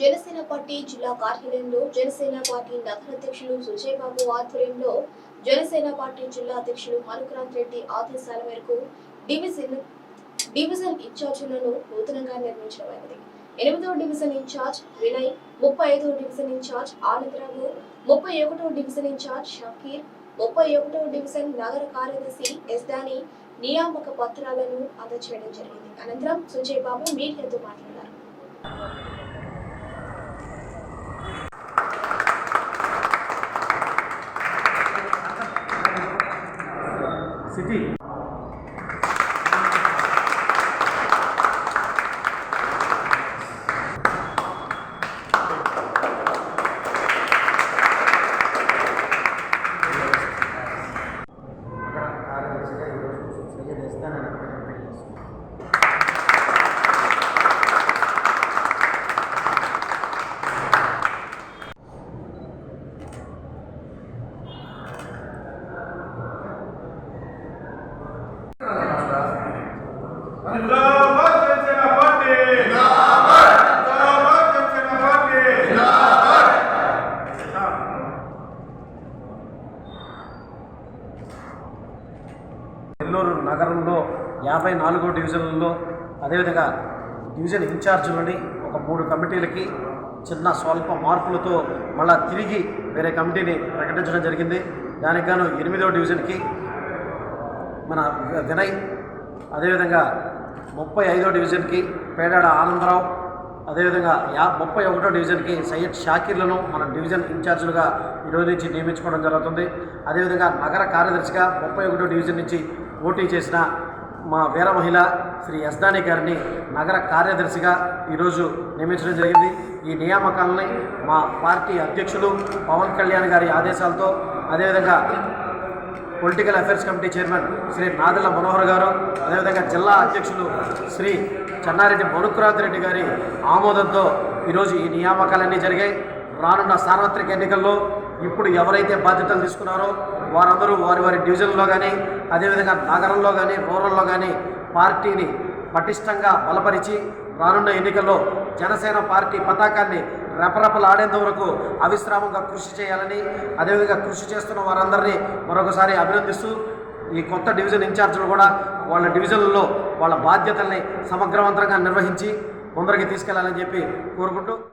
Janasena party జిల్లా కార్యాలయంలో Janasena party నగర అధ్యక్షులు సుజయ్ బాబు ఆధ్వర్యంలో జనసేన పార్టీ జిల్లా అధ్యక్షులు మనుక్రాంత్ రెడ్డి ఆదేశాల మేరకు డివిజన్ డివిజన్ ఇన్ఛార్జీలను నూతనంగా నిర్మించడమైనది ఎనిమిదవ డివిజన్ ఇన్ఛార్జ్ వినయ్ ముప్పై ఐదవ డివిజన్ ఇన్ఛార్జ్ ఆనందరావు ముప్పై ఒకటో డివిజన్ ఇన్ఛార్జ్ షకీర్ ముప్పై ఒకటో డివిజన్ నగర కార్యదర్శి ఎస్దాని నియామక పత్రాలను అందజేయడం జరిగింది. అనంతరం సుజయ్ బాబు మీడియాతో మాట్లాడారు. సిటీ. నెల్లూరు నగరంలో యాభై నాలుగో డివిజన్లలో అదేవిధంగా డివిజన్ ఇన్ఛార్జీలని ఒక మూడు కమిటీలకి చిన్న స్వల్ప మార్పులతో మళ్ళా తిరిగి వేరే కమిటీని ప్రకటించడం జరిగింది. దానికి గాను ఎనిమిదో డివిజన్కి మన వినయ్ అదేవిధంగా ముప్పై ఐదో డివిజన్కి పేడాడ ఆనందరావు. అదేవిధంగా యా ముప్పై ఒకటో డివిజన్కి సయ్యద్ షాకీర్లను మన డివిజన్ ఇన్ఛార్జీలుగా ఈరోజు నుంచి నియమించుకోవడం జరుగుతుంది. అదేవిధంగా నగర కార్యదర్శిగా ముప్పై ఒకటో డివిజన్ నుంచి పోటీ చేసిన మా వీర మహిళ శ్రీ యస్దాని గారిని నగర కార్యదర్శిగా ఈరోజు నియమించడం జరిగింది. ఈ నియామకాలని మా పార్టీ అధ్యక్షులు పవన్ కళ్యాణ్ గారి ఆదేశాలతో అదేవిధంగా political affairs committee chairman Sri Nadendla Manohar గారు అదేవిధంగా జిల్లా అధ్యక్షులు శ్రీ చెన్నారెడ్డి మనుక్రాంత్ రెడ్డి గారి ఆమోదంతో ఈరోజు ఈ నియామకాలన్నీ జరిగాయి. రానున్న సార్వత్రిక ఎన్నికల్లో ఇప్పుడు ఎవరైతే బాధ్యతలు తీసుకున్నారో వారందరూ వారి వారి డివిజన్లో కానీ అదేవిధంగా నగరంలో కానీ రూరల్లో కానీ పార్టీని పటిష్టంగా బలపరిచి రానున్న ఎన్నికల్లో జనసేన పార్టీ పతాకాన్ని రెపరెపలాడేంత వరకు అవిశ్రామంగా కృషి చేయాలని అదేవిధంగా కృషి చేస్తున్న వారందరినీ మరొకసారి అభినందిస్తూ ఈ కొత్త డివిజన్ ఇన్ఛార్జీలు కూడా వాళ్ళ డివిజన్లలో వాళ్ళ బాధ్యతల్ని సమగ్రవంతంగా నిర్వహించి ముందరికి తీసుకెళ్ళాలని చెప్పి కోరుకుంటూ